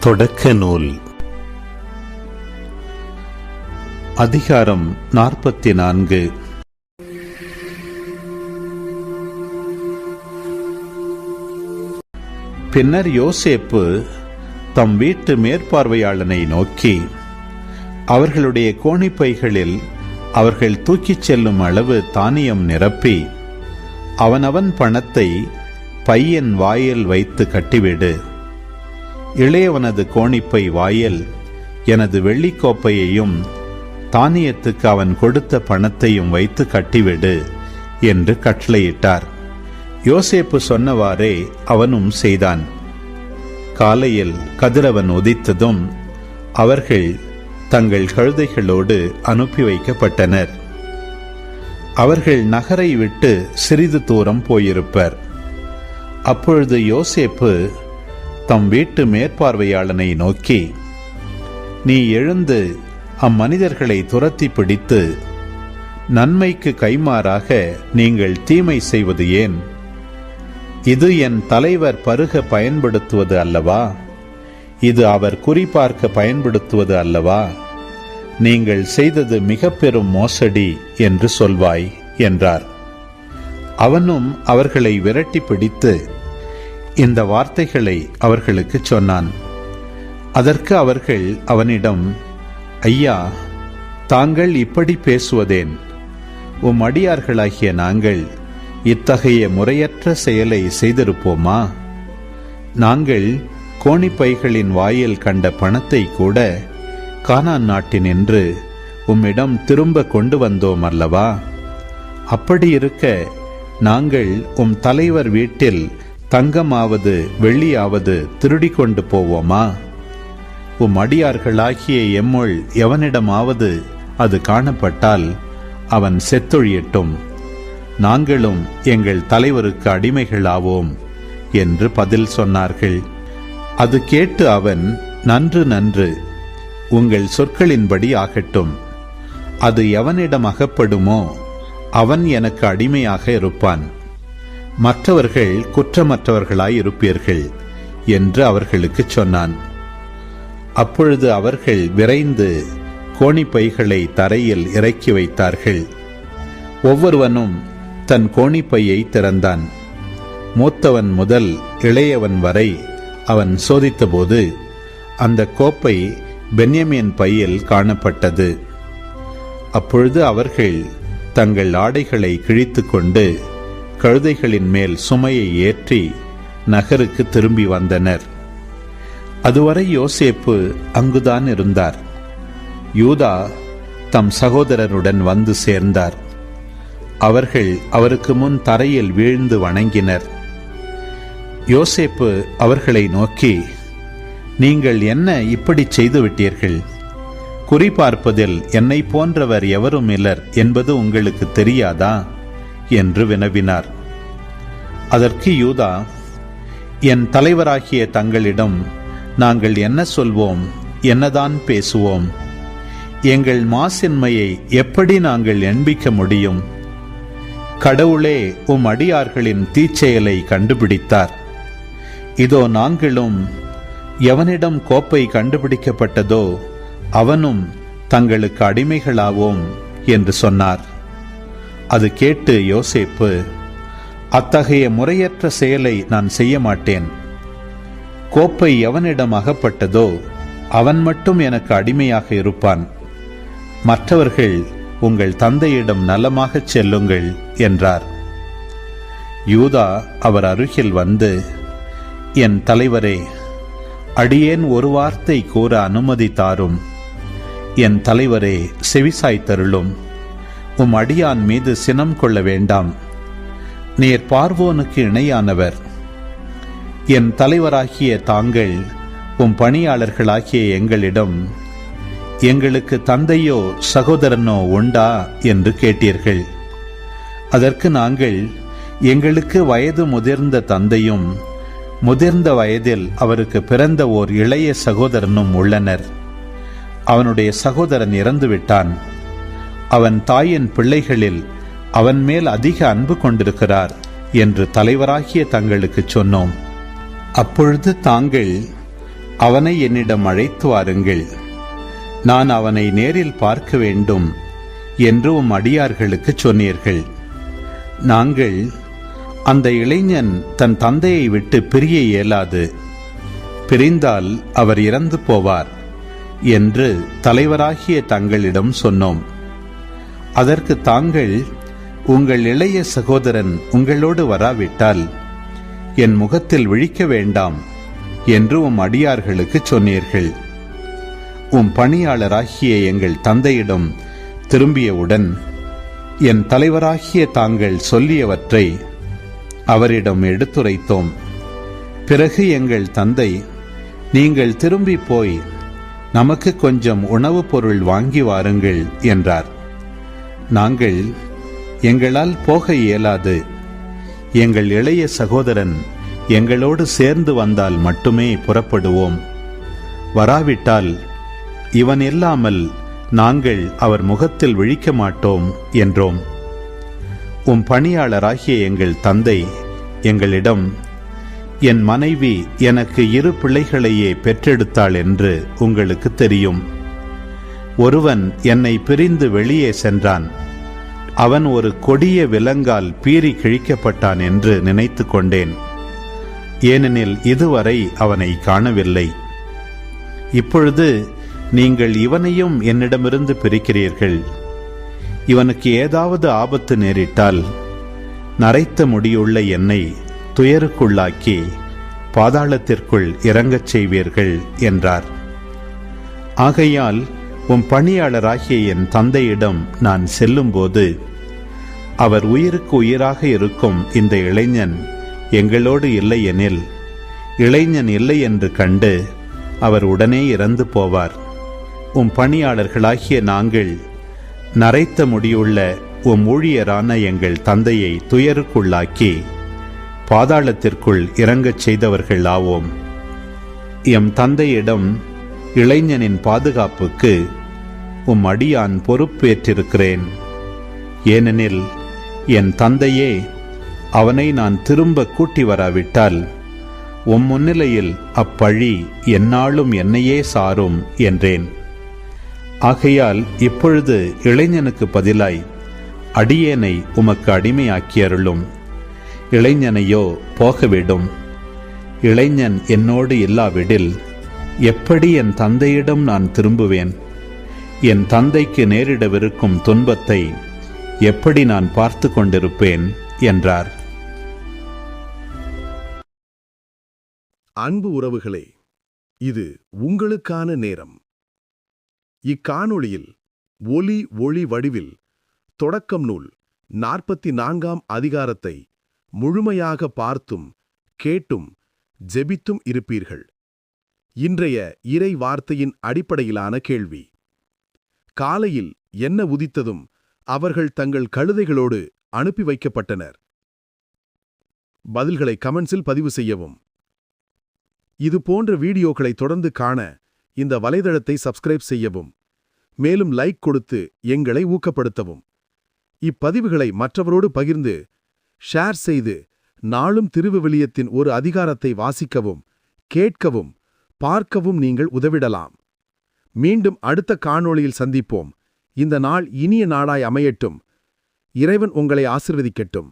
தொடக்க நூல் அதிகாரம் நாற்பத்தி நான்கு பின்னர் யோசேப்பு தம் வீட்டு மேற்பார்வையாளனை நோக்கி அவர்களுடைய கோணிப்பைகளில் அவர்கள் தூக்கிச் செல்லும் அளவு தானியம் நிரப்பி அவனவன் பணத்தை பையன் வாயில் வைத்து கட்டிவிடு. இளையவனது கோணிப்பை வாயில் எனது வெள்ளிக்கோப்பையையும் தானியத்துக்கு அவன் கொடுத்த பணத்தையும் வைத்து கட்டிவிடு என்று கட்டளையிட்டார். யோசேப்பு சொன்னவாறே அவனும் செய்தான். காலையில் கதிரவன் உதித்ததும் அவர்கள் தங்கள் கழுதைகளோடு அனுப்பி வைக்கப்பட்டனர். அவர்கள் நகரை விட்டு சிறிது தூரம் போயிருப்பர். அப்பொழுது யோசேப்பு தம் வீட்டு மேற்பார்வையாளனை நோக்கி நீ எழுந்து அம்மனிதர்களை துரத்தி பிடித்து நன்மைக்கு கைமாறாக நீங்கள் தீமை செய்வது ஏன்? இது என் தலைவர் பருக பயன்படுத்துவது அல்லவா? இது அவர் குறிபார்க்க பயன்படுத்துவது அல்லவா? நீங்கள் செய்தது மிக பெரும் மோசடி என்று சொல்வாய் என்றார். அவனும் அவர்களை விரட்டி பிடித்து இந்த வார்த்தைகளை அவர்களுக்கு சொன்னான். அதற்கு அவர்கள் அவனிடம் ஐயா தாங்கள் இப்படி பேசுவதேன். உம் அடியார்களாகிய நாங்கள் இத்தகைய முறையற்ற செயலை செய்திருப்போமா? நாங்கள் கோணிப்பைகளின் வாயில் கண்ட பணத்தை கூட கானான் நாட்டினின்று உம்மிடம் திரும்ப கொண்டு வந்தோம் அல்லவா? அப்படி இருக்க நாங்கள் உம் தலைவர் வீட்டில் தங்கமாவது வெள்ளியாவது திருடி கொண்டு போவோமா? உம் அடியார்களாகிய எம்முள் எவனிடமாவது அது காணப்பட்டால் அவன் செத்தொழியட்டும். நாங்களும் எங்கள் தலைவருக்கு அடிமைகளாவோம் என்று பதில் சொன்னார்கள். அது கேட்டு அவன் நன்று நன்று உங்கள் சொற்களின்படி ஆகட்டும். அது எவனிடம் அகப்படுமோ அவன் எனக்கு அடிமையாக இருப்பான். மற்றவர்கள் குற்றமற்றவர்களாய் இருப்பீர்கள் என்று அவர்களுக்கு சொன்னான். அப்பொழுது அவர்கள் விரைந்து கோணிப்பைகளை தரையில் இறக்கி வைத்தார்கள். ஒவ்வொருவனும் தன் கோணிப்பையை திறந்தான். மூத்தவன் முதல் இளையவன் வரை அவன் சோதித்தபோது அந்த கோப்பை பென்யமின் பையில் காணப்பட்டது. அப்பொழுது அவர்கள் தங்கள் ஆடைகளை கிழித்து கொண்டு கழுதைகளின் மேல் சுமையை ஏற்றி நகருக்கு திரும்பி வந்தனர். அதுவரை யோசேப்பு அங்குதான் இருந்தார். யூதா தம் சகோதரருடன் வந்து சேர்ந்தார். அவர்கள் அவருக்கு முன் தரையில் வீழ்ந்து வணங்கினர். யோசேப்பு அவர்களை நோக்கி நீங்கள் என்ன இப்படி செய்துவிட்டீர்கள்? குறிபார்ப்பதில் என்னை போன்றவர் எவரும் இல்லர் என்பது உங்களுக்கு தெரியாதா? என்று வினவினார். அதற்கு யூதா என் தலைவராகிய தங்களிடம் நாங்கள் என்ன சொல்வோம்? என்னதான் பேசுவோம்? எங்கள் மாசின்மையை எப்படி நாங்கள் எண்பிக்க முடியும்? கடவுளே உம் அடியார்களின் தீச்செயலை கண்டுபிடித்தார். இதோ நாங்களும் எவனிடம் கோப்பை கண்டுபிடிக்கப்பட்டதோ அவனும் தங்களுக்கு அடிமைகளாவோம் என்று சொன்னார். அது கேட்டு யோசேப்பு அத்தகைய முறையற்ற செயலை நான் செய்ய மாட்டேன் கோப்பை எவனிடம் அகப்பட்டதோ அவன் மட்டும் எனக்கு அடிமையாக இருப்பான். மற்றவர்கள் உங்கள் தந்தையிடம் நலமாகச் செல்லுங்கள் என்றார். யூதா அவர் அருகில் வந்து என் தலைவரே அடியேன் ஒரு வார்த்தை கூற அனுமதி தாரும். என் தலைவரே செவிசாய் தருளும் உம் அடியான் மீது சினம் கொள்ள வேண்டாம். நீர் பார்வோனுக்கு இணையானவர். என் தலைவராகிய தாங்கள் உம் பணியாளர்களாகிய எங்களிடம் எங்களுக்கு தந்தையோ சகோதரனோ உண்டா என்று கேட்டீர்கள். அதற்கு நாங்கள் எங்களுக்கு வயது முதிர்ந்த தந்தையும் முதிர்ந்த வயதில் அவருக்கு பிறந்த ஓர் இளைய சகோதரனும் உள்ளனர். அவனுடைய சகோதரன் இறந்து விட்டான் அவன் தாயின் பிள்ளைகளில் அவன் மேல் அதிக அன்பு கொண்டிருக்கிறார் என்று தலைவராகிய தங்களுக்கு சொன்னோம். அப்பொழுது தாங்கள் அவனை என்னிடம் அழைத்து வாருங்கள். நான் அவனை நேரில் பார்க்க வேண்டும் என்று உம் அடியார்களுக்கு சொன்னீர்கள். நாங்கள் அந்த இளைஞன் தன் தந்தையை விட்டு பிரிய இயலாது. பிரிந்தால் அவர் இறந்து போவார் என்று தலைவராகிய தங்களிடம் சொன்னோம். அதற்கு தாங்கள் உங்கள் இளைய சகோதரன் உங்களோடு வராவிட்டால் என் முகத்தில் விழிக்க வேண்டாம் என்று உம் அடியார்களுக்கு சொன்னீர்கள். உம் பணியாளராகிய எங்கள் தந்தையிடம் திரும்பியவுடன் என் தலைவராகிய தாங்கள் சொல்லியவற்றை அவரிடம் எடுத்துரைத்தோம். பிறகு எங்கள் தந்தை நீங்கள் திரும்பி போய் நமக்கு கொஞ்சம் உணவுப் பொருள் வாங்கி வாருங்கள் என்றார். நாங்கள் எங்களால் போக இயலாது. எங்கள் இளைய சகோதரன் எங்களோடு சேர்ந்து வந்தால் மட்டுமே புறப்படுவோம். வராவிட்டால் இவன் இல்லாமல் நாங்கள் அவர் முகத்தில் விழிக்க மாட்டோம் என்றோம். உம் பணியாளராகிய எங்கள் தந்தை எங்களிடம் என் மனைவி எனக்கு இரு பிள்ளைகளையே பெற்றெடுத்தாள் என்று உங்களுக்கு தெரியும். ஒருவன் என்னை பிரிந்து வெளியே சென்றான். அவன் ஒரு கொடிய விலங்கால் பீறி கிழிக்கப்பட்டான் என்று நினைத்து கொண்டேன். ஏனெனில் இதுவரை அவனை காணவில்லை. இப்பொழுது நீங்கள் இவனையும் என்னிடமிருந்து பிரிக்கிறீர்கள். இவனுக்கு ஏதாவது ஆபத்து நேரிட்டால் நரைத்த முடியுள்ள என்னை துயருக்குள்ளாக்கி பாதாளத்திற்குள் இறங்கச் செய்வீர்கள் என்றார். ஆகையால் உம் பணியாளராகிய என் தந்தையிடம் நான் செல்லும்போது அவர் உயிருக்கு உயிராக இருக்கும் இந்த இளைஞன் எங்களோடு இல்லை எனில் இளைஞன் இல்லை என்று கண்டு அவர் உடனே இறந்து போவார். உம் பணியாளர்களாகிய நாங்கள் நரைத்த முடியுள்ள உம் ஊழியரான எங்கள் தந்தையை துயருக்குள்ளாக்கி பாதாளத்திற்குள் இறங்கச் செய்தவர்கள் ஆவோம் எம் தந்தையிடம் இளைஞனின் பாதுகாப்புக்கு உம் அடியான் பொறுப்பேற்றிருக்கிறேன். ஏனெனில் என் தந்தையே அவனை நான் திரும்ப கூட்டி வராவிட்டால் உம் முன்னிலையில் அப்பழி என்னாலும் என்னையே சாரும் என்றேன். ஆகையால் இப்பொழுது இளைஞனுக்கு பதிலாய் அடியேனை உமக்கு அடிமையாக்கியருளும். இளைஞனையோ போகவிடும். இளைஞன் என்னோடு இல்லாவிடில் எப்படி என் தந்தையிடம் நான் திரும்புவேன்? என் தந்தைக்கு நேரிடவிருக்கும் துன்பத்தை எப்படி நான் பார்த்து கொண்டிருப்பேன்? என்றார். அன்பு உறவுகளே இது உங்களுக்கான நேரம். இக்காணொளியில் ஒலி ஒளி வடிவில் தொடக்கம் நூல் நாற்பத்தி நான்காம் அதிகாரத்தை முழுமையாக பார்த்தும் கேட்டும் ஜெபித்தும் இருப்பீர்கள். இன்றைய இறை வார்த்தையின் அடிப்படையிலான கேள்வி. காலையில் என்ன உதித்ததும் அவர்கள் தங்கள் கழுதைகளோடு அனுப்பி வைக்கப்பட்டனர். பதில்களை கமெண்ட்ஸில் பதிவு செய்யவும். இது போன்ற வீடியோக்களை தொடர்ந்து காண இந்த வலைதளத்தை சப்ஸ்கிரைப் செய்யவும். மேலும் லைக் கொடுத்து எங்களை ஊக்கப்படுத்தவும். இப்பதிவுகளை மற்றவரோடு பகிர்ந்து ஷேர் செய்து நாளும் திருவிவிலியத்தின் ஒரு அதிகாரத்தை வாசிக்கவும் கேட்கவும் பார்க்கவும் நீங்கள் உதவிடலாம். மீண்டும் அடுத்த காணொளியில் சந்திப்போம். இந்த நாள் இனிய நாளாய் அமையட்டும். இறைவன் உங்களை ஆசிர்வதிக்கட்டும்.